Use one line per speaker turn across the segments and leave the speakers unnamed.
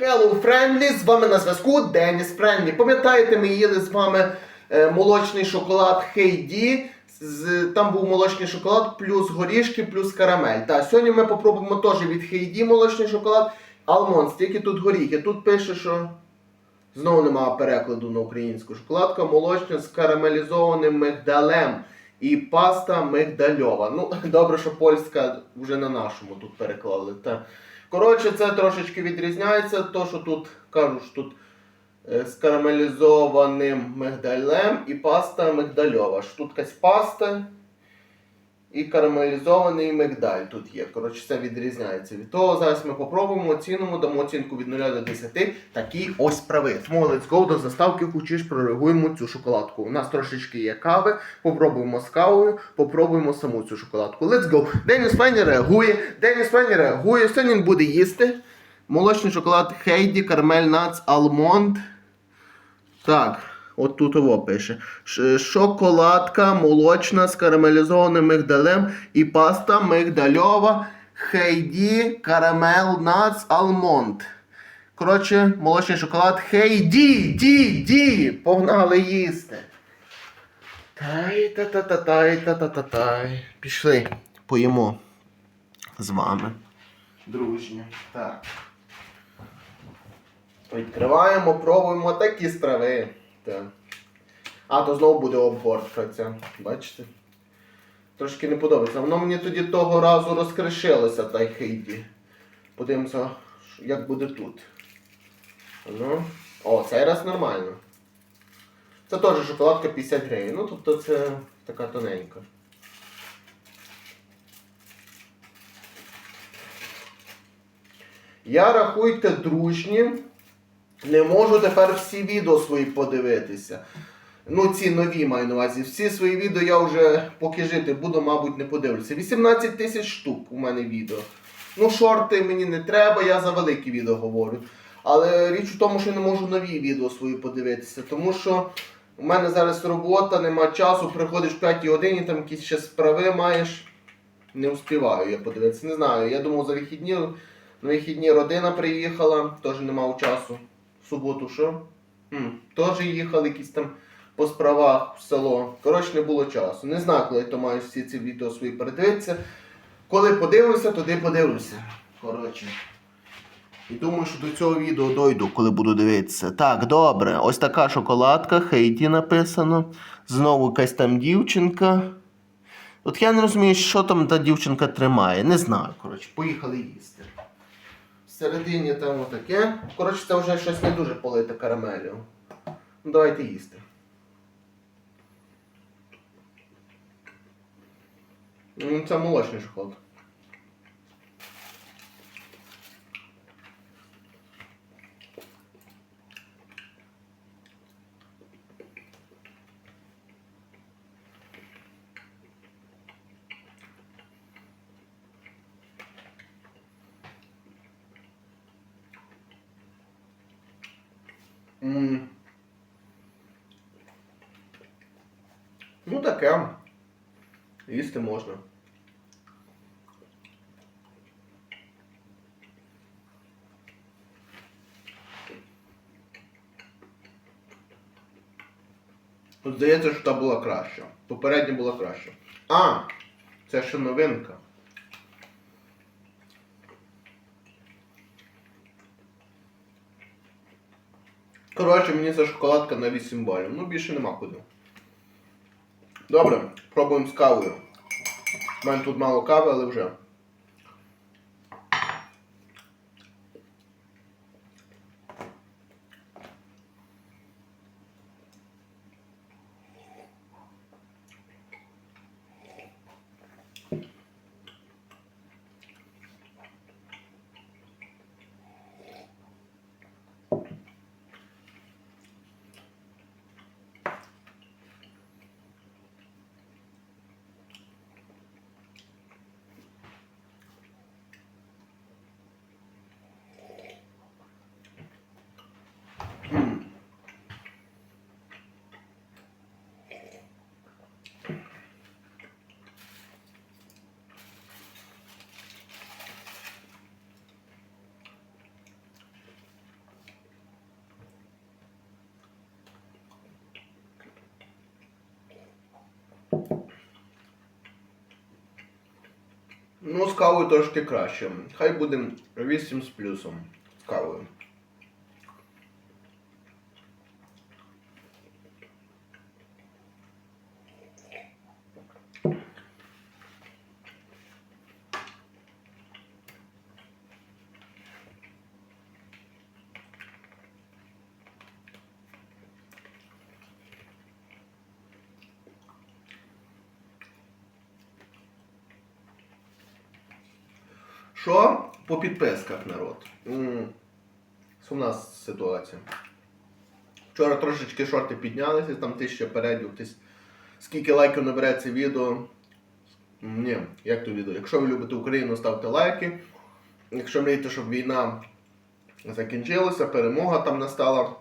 Hello, Friendly! З вами на зв'язку Деніс Френдлі. Пам'ятаєте, ми їли з вами е, молочний шоколад Хейді. З, там був молочний шоколад, плюс горішки, плюс карамель. Та, сьогодні ми попробуємо теж від Хейді молочний шоколад. Алмонд, тільки тут горіхи. Тут пише, що знову немає перекладу на українську. Шоколадка молочна з карамелізованим мигдалем і паста мигдальова. Ну, добре, що польська вже на нашому тут переклали. Та. Коротше, це трошечки відрізняється, то що тут кажуть, що тут е, з карамелізованим мигдалем і паста мигдальова. Що тут якась паста і карамелізований мигдаль тут є. Коротше, це відрізняється від того. Зараз ми попробуємо, оцінимо, дамо оцінку від 0 до 10. Такі ось прави. Тому let's go до заставки хочеш прореагуємо цю шоколадку. У нас трошечки є кави, попробуємо з кавою, попробуємо саму цю шоколадку. Let's go. Деніс Файні реагує, Деніс Файні реагує, сьогодні він буде їсти. Молочний шоколад Хейді, Кармель Нац, Алмонд. Так, от тут ово пише. Шоколадка молочна з карамелізованим мигдалем і паста мигдальова Хейді Карамел Нац Алмонд. Коротше, молочний шоколад Хейді, ді, ді. Погнали їсти. Тай та та та тай та та та тай. Пішли, поїмо з вами. Дружні. Так. Відкриваємо, пробуємо такі страви. А, то знову буде обгортка ця. Бачите? Трошки не подобається. Воно мені тоді того разу розкришилося, та й хейді. Подивимося, як буде тут. Ну. О, цей раз нормально. Це теж шоколадка 50 гривень. Ну, тобто це така тоненька. Я рахуйте дружні. Не можу тепер всі відео свої подивитися. Ну, ці нові маю на увазі. Всі свої відео я вже поки жити буду, мабуть, не подивлюся. 18 тисяч штук у мене відео. Ну, шорти мені не треба, я за великі відео говорю. Але річ у тому, що я не можу нові відео свої подивитися, тому що у мене зараз робота, нема часу, приходиш в 5 годині, там якісь ще справи маєш. Не успіваю я подивитися. Не знаю. Я думав за вихідні. На вихідні родина приїхала, теж не мав часу. Суботу що? Теж їхали якісь там по справах в село. Коротше, не було часу. Не знаю, коли то маю всі ці відео свої передивитися. Коли подивлюся, туди подивлюся. Коротше. І думаю, що до цього відео дойду, коли буду дивитися. Так, добре. Ось така шоколадка, Хейді написано. Знову якась там дівчинка. От я не розумію, що там та дівчинка тримає. Не знаю. Коротше, поїхали їсти. Всередині там отаке. Коротше, це вже щось не дуже полите карамелю. Ну, давайте їсти. Ну, це молочний шоколад. Ну таке. Їсти можна. От Здається, що та була краща. Попередня була краща. А! Це ще новинка. Коротше, мені ця шоколадка на 8 балів. Ну більше нема куди. Добре, пробуємо з кавою. У мене тут мало кави, але вже. Ну, з кавою трошки краще. Хай буде 8 з плюсом з кавою. Що по підписках народ? Сумна ситуація. Вчора трошечки шорти піднялися, там тисяча передів, тис... скільки лайків набере це відео. Ні, як то відео? Якщо ви любите Україну, ставте лайки. Якщо мрієте, щоб війна закінчилася, перемога там настала,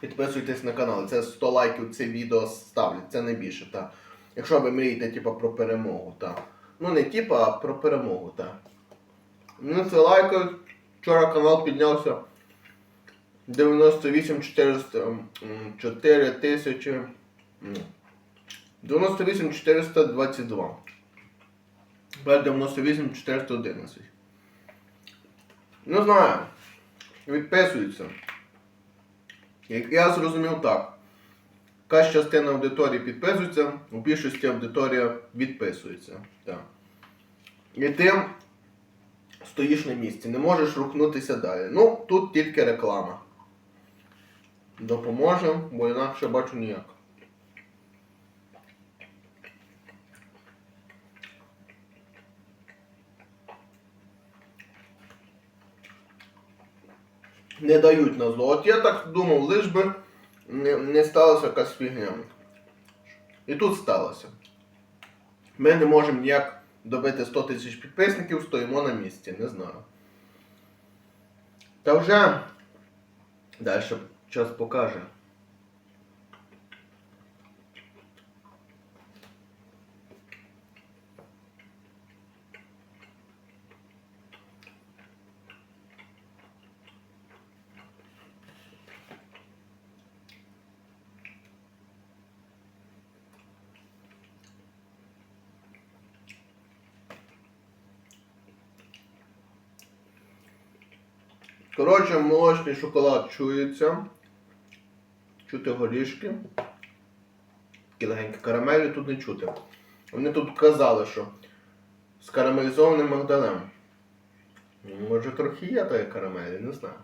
підписуйтесь на канал. Це 100 лайків це відео ставлять, це не більше. Та. Якщо ви мрієте типа, про перемогу, та. Ну не типа, а про перемогу, так. Ну, це лайкають. Вчора канал піднявся 98 400, м, 4 тисячі. 98 422. 98 411. Не знаю. Відписуються. Як я зрозумів так. Якась частина аудиторії підписується, у більшості аудиторія відписується. Так. І ти стоїш на місці, не можеш рухнутися далі. Ну, тут тільки реклама. Допоможе, бо інакше бачу ніяк. Не дають на зло. От я так думав, лиш би не, не сталася якась фігня. І тут сталося. Ми не можемо ніяк добити 100 тисяч підписників, стоїмо на місці, не знаю. Та вже далі час покаже. Коротше, молочний шоколад чується. Чути горішки. Такі легенькі карамелі тут не чути. Вони тут казали, що з карамелізованим магдалем. Може трохи є тої карамелі, не знаю.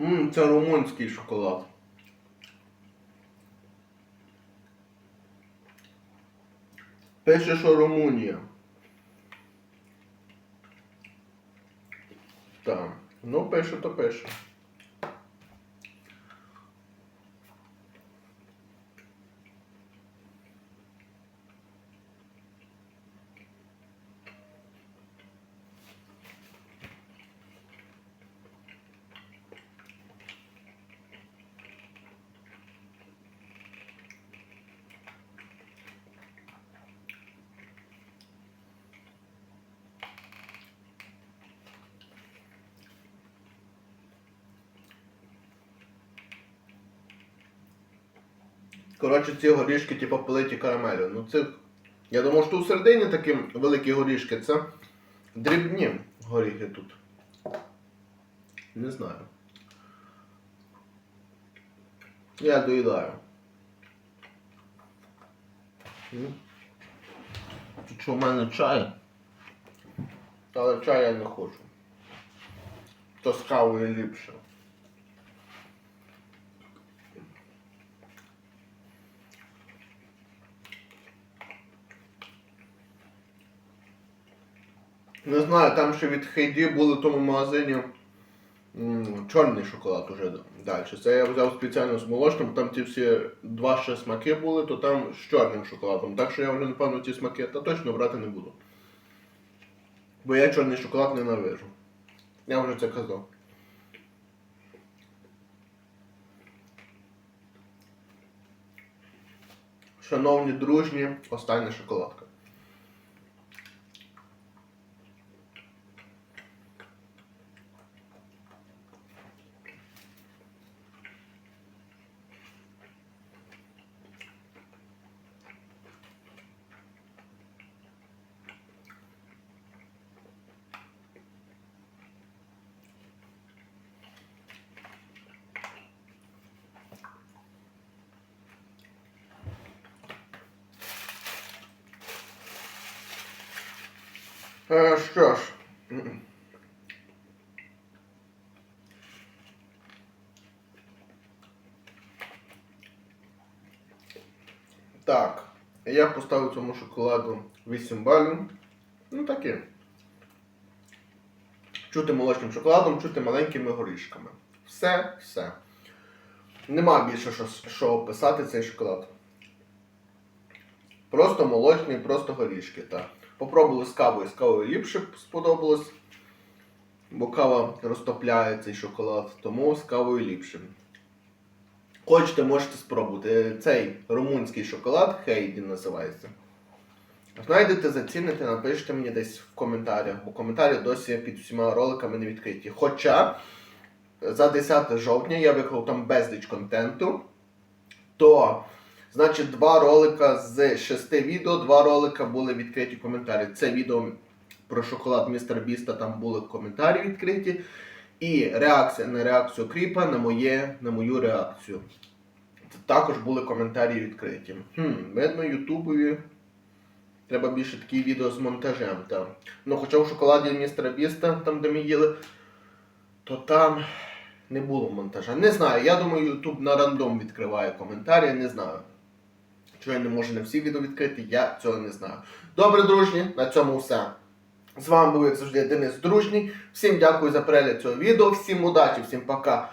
Ммм, це румунський шоколад. Пише, що Румунія. Так. Ну, пише, то пише. Коротше, ці горішки, типу, политі карамелю. Ну це. Я думав, що у середині такі великі горішки, це дрібні горіхи тут. Не знаю. Я доїдаю. Тут що в мене чай. Але чай я не хочу. То з кавою ліпше. Не знаю, там ще від Хейді були в тому магазині чорний шоколад уже далі. Це я взяв спеціально з молочним, там ті всі два ще смаки були, то там з чорним шоколадом. Так що я вже напевно ці смаки та точно брати не буду. Бо я чорний шоколад ненавижу. Я вже це казав. Шановні дружні, остання шоколадка. Що ж. Так, я поставив цьому шоколаду 8 балів. Ну таке. Чути молочним шоколадом, чути маленькими горішками. Все, все. Нема більше що, що описати цей шоколад. Просто молочний, просто горішки. Так. Попробували з кавою, з кавою ліпше сподобалось. Бо кава розтопляє цей шоколад, тому з кавою ліпше. Хочете, можете спробувати. Цей румунський шоколад Хейді називається. Знайдете, заціните, напишіть мені десь в коментарях, бо коментарі досі під всіма роликами не відкриті. Хоча за 10 жовтня я виклав там безліч контенту, то значить два ролика з 6 відео, два ролика були відкриті коментарі. Це відео про шоколад містер Біста, там були коментарі відкриті. І реакція на реакцію Кріпа на, моє, на мою реакцію. Також були коментарі відкриті. Хм, видно, Ютубові треба більше такі відео з монтажем. Там. Ну, хоча в шоколаді містера Біста, там де ми їли, то там не було монтажа. Не знаю, я думаю, Ютуб на рандом відкриває коментарі, не знаю. Чого я не можу на всі відео відкрити, я цього не знаю. Добре, дружні, на цьому все. З вами був, як завжди, Денис Дружній. Всім дякую за перегляд цього відео, всім удачі, всім пока.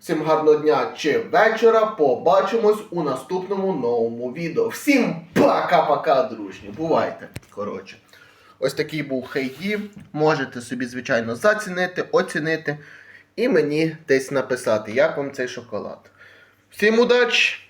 Всім гарного дня чи вечора. Побачимось у наступному новому відео. Всім пока-пока, дружні. Бувайте. Коротше. Ось такий був хейді. Можете собі, звичайно, зацінити, оцінити і мені десь написати, як вам цей шоколад. Всім удачі!